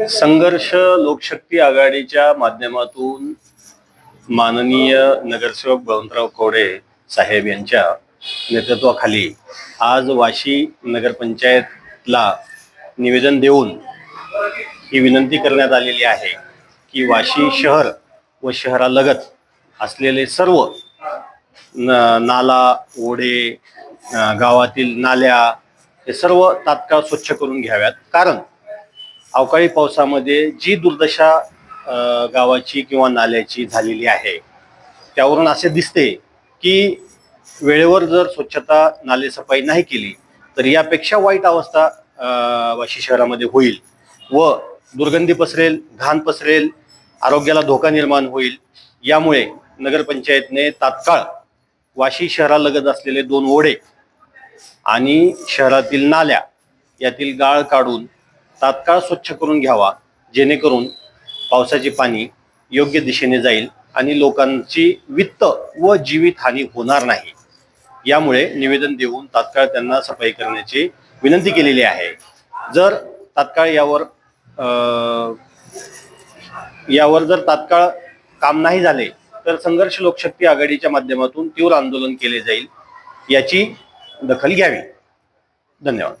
संघर्ष लोकशक्ती आघाडीच्या माध्यमातून माननीय नगरसेवक बळवंतराव कोडे साहेब यांच्या नेतृत्वाखाली आज वाशी नगरपंचायतला निवेदन देऊन ही विनंती करण्यात आलेली आहे की वाशी शहर व शहरालगत असलेले सर्व न नाला ओढे गावातील नाल्या हे सर्व तात्काळ स्वच्छ करून घ्याव्यात. कारण अवकाळी पावसामध्ये जी दुर्दशा गावाची किंवा नाल्याची झालेली आहे त्यावरून असे दिसते की वेळेवर जर स्वच्छता नालेसफाई नाही केली तर यापेक्षा वाईट अवस्था वाशी शहरामध्ये होईल व दुर्गंधी पसरेल घाण पसरेल आरोग्याला धोका निर्माण होईल. यामुळे नगरपंचायतने तात्काळ वाशी शहरालगत असलेले दोन ओढे आणि शहरातील नाल्या यातील गाळ काढून तात्काळ स्वच्छ करून घ्यावा जेणेकरून पावसाचे पाणी योग्य दिशेने जाईल आणि लोकांची वित्त व जीवितहानी होणार नाही. यामुळे निवेदन देऊन तात्काळ त्यांना सफाई करण्याची विनंती केलेली आहे. जर तात्काळ यावर यावर जर तात्काळ काम नाही झाले तर संघर्ष लोकशक्ती आघाडीच्या माध्यमातून तीव्र आंदोलन केले जाईल याची दखल घ्यावी. धन्यवाद.